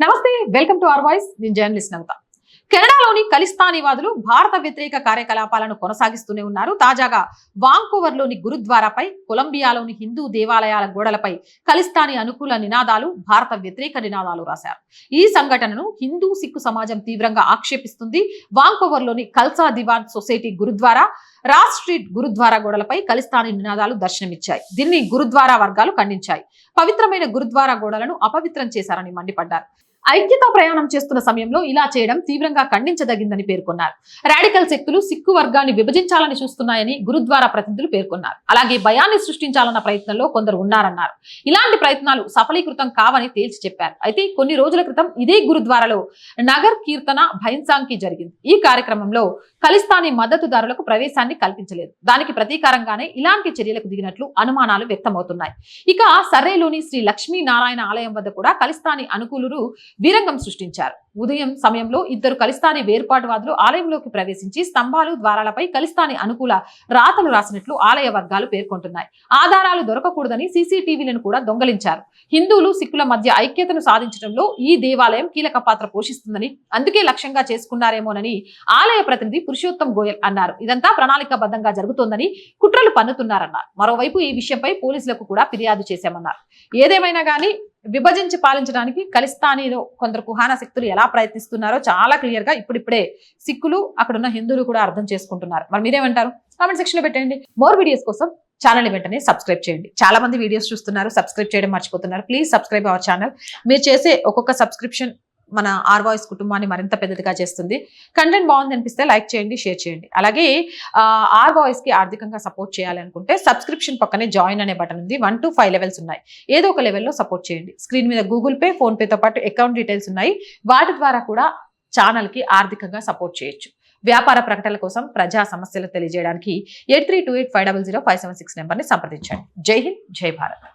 నమస్తే welcome to our voice నేను journalist నవత కెనడాలోని ఖలిస్తానీవాదులు భారత వ్యతిరేక కార్యకలాపాలను కొనసాగిస్తూనే ఉన్నారు. తాజాగా వాంకోవర్లోని గురుద్వారాపై కొలంబియాలోని హిందూ దేవాలయాల గోడలపై ఖలిస్తానీ అనుకూల నినాదాలు భారత వ్యతిరేక నినాదాలు రాశారు. ఈ సంఘటనను హిందూ సిక్కు సమాజం తీవ్రంగా ఆక్షేపిస్తుంది వాంకోవర్లోని Khalsa Diwan society gurdwara Ross Street gurdwara గోడలపై ఖలిస్తానీ నినాదాలు దర్శనమిచ్చాయి. దీన్ని గురుద్వారా వర్గాలు ఖండించాయి. పవిత్రమైన గురుద్వారా గోడలను అపవిత్రం చేశారని మండిపడ్డారు. ఐక్యతా ప్రయాణం చేస్తున్న సమయంలో ఇలా చేయడం తీవ్రంగా ఖండించదగిందని పేర్కొన్నారు. రాడికల్ శక్తులు సిక్కు వర్గాన్ని విభజించాలని చూస్తున్నాయని గురుద్వారా ప్రతినిధులు పేర్కొన్నారు. అలాగే భయాన్ని సృష్టించాలన్న ప్రయత్నంలో కొందరు ఉన్నారన్నారు. ఇలాంటి ప్రయత్నాలు సఫలీకృతం కావని తేల్చి చెప్పారు. అయితే కొన్ని రోజుల క్రితం ఇదే గురుద్వారాలో నగర్ కీర్తన భైన్సాంకి జరిగింది. ఈ కార్యక్రమంలో ఖలిస్తానీ మద్దతుదారులకు ప్రవేశాన్ని కల్పించలేదు. దానికి ప్రతీకారంగానే ఇలాంటి చర్యలకు దిగినట్లు అనుమానాలు వ్యక్తమవుతున్నాయి. ఇక సర్రేలోని శ్రీ లక్ష్మీనారాయణ ఆలయం వద్ద కూడా ఖలిస్తానీ అనుకూలురు వీరంగం సృష్టించారు. ఉదయం సమయంలో ఇద్దరు కలిస్తాని వేర్పాటువాదులు ఆలయంలోకి ప్రవేశించి స్తంభాలు ద్వారాలపై కలిస్తాని అనుకూల రాతలు రాసినట్లు ఆలయ వర్గాలు పేర్కొంటున్నాయి. ఆధారాలు దొరకకూడదని సీసీటీవీలను కూడా దొంగలించారు. హిందువులు సిక్కుల మధ్య ఐక్యతను సాధించడంలో ఈ దేవాలయం కీలక పాత్ర పోషిస్తుందని అందుకే లక్ష్యంగా చేసుకున్నారేమోనని ఆలయ ప్రతినిధి పురుషోత్తం గోయల్ అన్నారు. ఇదంతా ప్రణాళికాబద్ధంగా జరుగుతోందని కుట్రలు పన్నుతున్నారన్నారు. మరోవైపు ఈ విషయంపై పోలీసులకు కూడా ఫిర్యాదు చేశామన్నారు. ఏదేమైనా కానీ విభజించి పాలించడానికి ఖలిస్తానీలో కొందరు కుహాన శక్తులు ఎలా ప్రయత్నిస్తున్నారో చాలా క్లియర్గా ఇప్పుడిప్పుడే సిక్కులు అక్కడున్న హిందువులు కూడా అర్థం చేసుకుంటున్నారు. మరి మీరేమంటారు? కామెంట్ సెక్షన్లో పెట్టండి. మోర్ వీడియోస్ కోసం ఛానల్ వెంటనే సబ్స్క్రైబ్ చేయండి. చాలా మంది వీడియోస్ చూస్తున్నారు సబ్స్క్రైబ్ చేయడం మర్చిపోతున్నారు. ప్లీజ్ సబ్స్క్రైబ్ అవర్ ఛానల్ మీరు చేసే ఒక్కొక్క సబ్స్క్రిప్షన్ మన ఆర్ వాయిస్ కుటుంబాన్ని మరింత పెద్దదిగా చేస్తుంది. కంటెంట్ బాగుంది అనిపిస్తే లైక్ చేయండి షేర్ చేయండి. అలాగే ఆ, ఆర్కి ఆర్థికంగా సపోర్ట్ చేయాలనుకుంటే సబ్స్క్రిప్షన్ పక్కనే జాయిన్ అనే బటన్ ఉంది. వన్ టు ఫైవ్ లెవెల్స్ ఉన్నాయి. ఏదో ఒక లెవెల్లో సపోర్ట్ చేయండి. స్క్రీన్ మీద గూగుల్ పే ఫోన్పేతో పాటు అకౌంట్ డీటెయిల్స్ ఉన్నాయి. వాటి ద్వారా కూడా ఛానల్కి ఆర్థికంగా సపోర్ట్ చేయొచ్చు. వ్యాపార ప్రకటనల కోసం ప్రజా సమస్యలు తెలియజేయడానికి eight three two eight five double zero five seven six నెంబర్ని సంప్రదించండి. జై హింద్ జై భారత్.